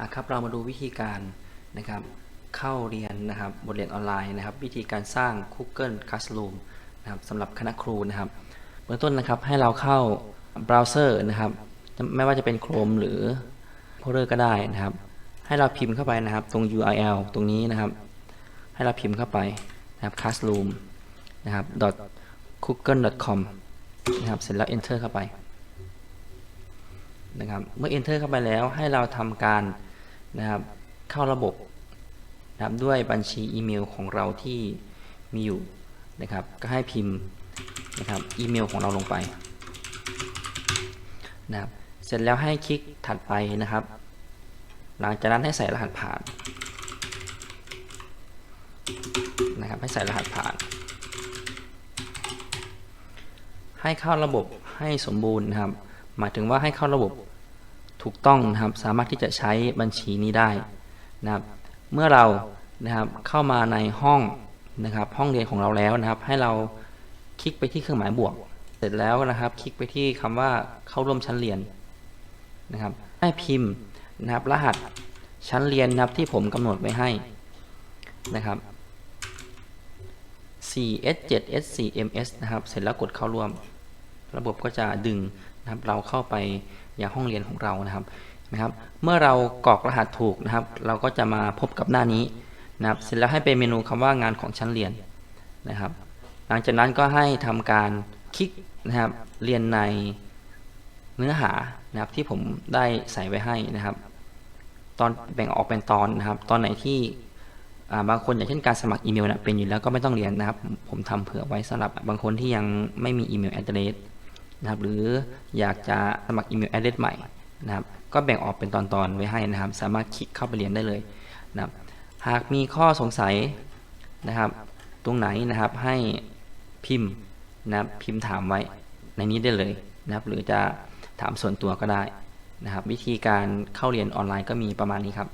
อะครับเรามาดูวิธีการนะครับเข้าเรียนนะครับบทเรียนออนไลน์นะครับ วิธีการสร้าง Google Classroom นะครับสำหรับคณะครูนะครับเบื้องต้นนะครับให้เราเข้าเบราว์เซอร์นะครับไม่ว่าจะเป็น Chrome หรือ Browser ก็ได้นะครับ ให้เราพิมพ์เข้าไปนะครับตรง URL ตรงนี้นะครับ ให้เราพิมพ์เข้าไปนะครับ classroom นะครับ google.com นะครับเสร็จแล้ว enter เข้าไปนะครับเมื่อ enter เข้าไปแล้วให้เราทำการ นะครับเข้าระบบนะครับด้วยบัญชีอีเมลของเราที่มีอยู่นะครับ ก็ให้พิมพ์นะครับอีเมลของเราลงไปนะครับเสร็จแล้วให้คลิกถัดไปนะครับ หลังจากนั้นให้ใส่รหัสผ่านนะครับให้ใส่รหัสผ่าน ให้เข้าระบบให้สมบูรณ์นะครับ หมายถึงว่าให้เข้าระบบ ถูกต้องนะครับสามารถที่จะใช้บัญชีนี้ได้นะครับ เมื่อเรานะครับเข้ามาในห้องนะครับ ห้องเรียนของเราแล้วนะครับ ให้เราคลิกไปที่เครื่องหมายบวก เสร็จแล้วนะครับ คลิกไปที่คำว่าเข้าร่วมชั้นเรียนนะครับ ให้พิมพ์นะครับ รหัสชั้นเรียนนะครับที่ผมกำหนดไว้ให้นะครับ 4S7S4MS นะครับ เสร็จแล้วกดเข้าร่วม ระบบก็จะดึงนะครับเราเข้าไปยังห้องเรียนของเรานะครับนะครับ เมื่อเรากรอกรหัสถูกนะครับ เราก็จะมาพบกับหน้านี้นะครับ เสร็จแล้วให้เป็นเมนูคำว่างานของชั้นเรียนนะครับ หลังจากนั้นก็ให้ทำการคลิกนะครับเรียนในเนื้อหานะครับที่ผมได้ใส่ไว้ให้นะครับ ตอนแบ่งออกเป็นตอนนะครับ ตอนไหนที่บางคนอย่างเช่นการสมัครอีเมลนะเป็นอยู่แล้วก็ไม่ต้องเรียนนะครับ ผมผมทำเผื่อไว้สำหรับบางคนที่ยังไม่มีอีเมล address นะครับหรืออยากจะสมัครอีเมล address ใหม่นะครับก็แบ่งออกเป็นตอนๆไว้ให้นะครับ สามารถคลิกเข้าไปเรียนได้เลยนะครับหากมีข้อสงสัยนะครับ ตรงไหนนะครับให้พิมพ์นะครับพิมพ์ถามไว้ในนี้ได้เลยนะครับ หรือจะถามส่วนตัวก็ได้นะครับ วิธีการเข้าเรียนออนไลน์ก็มีประมาณนี้ครับ